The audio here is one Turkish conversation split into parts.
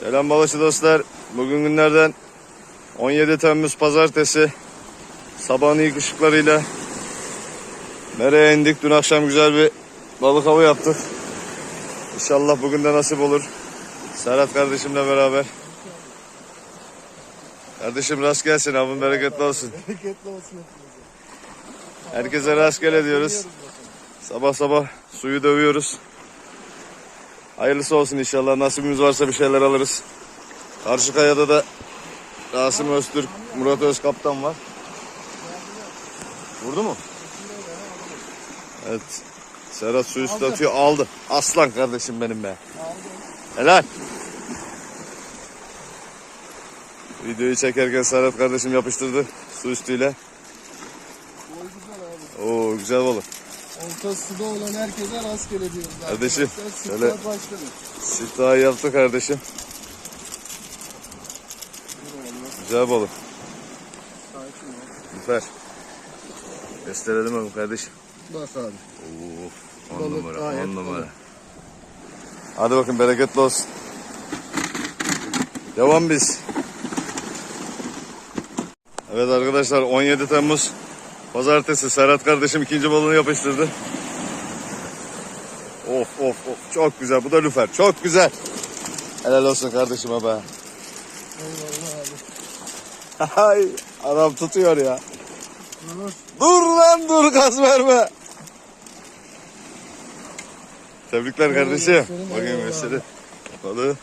Selam balıkçı dostlar. Bugün günlerden 17 Temmuz Pazartesi. Sabahın ilk ışıklarıyla nereye indik? Dün akşam güzel bir balık avı yaptık. İnşallah bugün de nasip olur. Serhat kardeşimle beraber. Kardeşim rast gelsin avın bereketli olsun. Bereketli olsun. Herkese rastgele diyoruz. Sabah sabah suyu dövüyoruz. Hayırlısı olsun inşallah. Nasibimiz varsa bir şeyler alırız. Karşı kayada da Rasim Öztürk, Murat Özkaptan var. Vurdu mu? Evet. Serhat su üstü atıyor. Aldı. Aslan kardeşim benim be. Helal. Videoyu çekerken Serhat kardeşim yapıştırdı su üstüyle. Oo güzel balık. Suda olan herkese rastgele diyoruz. Kardeşim, arkadaşlar. şöyle- başladı. Siftahı yaptı kardeşim. Güzel balık. Sakin ol. Süper. Gösterelim mi kardeşim? Bak abi. Oo, on Balık numara, gayet on numara. balık. Hadi bakın bereketli olsun. Devam biz. Evet arkadaşlar 17 Temmuz Pazartesi Serhat kardeşim ikinci balığını yapıştırdı. Of of of çok güzel bu da lüfer çok güzel. Helal olsun kardeşime be. Hay adam tutuyor ya. Dur. Dur lan dur gaz verme. Tebrikler kardeşim. Bakayım eyvallah. gösteri. Balığı.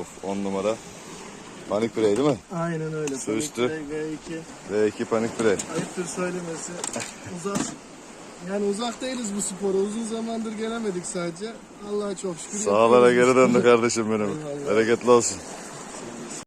Of 10 numara. Panik birey değil mi? Aynen öyle. Su üstü. G2. V2 panik birey. Ayıptır söylemesi. Uzak. Yani uzak değiliz bu spora. Uzun zamandır gelemedik sadece. Allah'a çok şükür. Sağlara geri döndü kardeşim benim. Eyvallah. Bereketli olsun.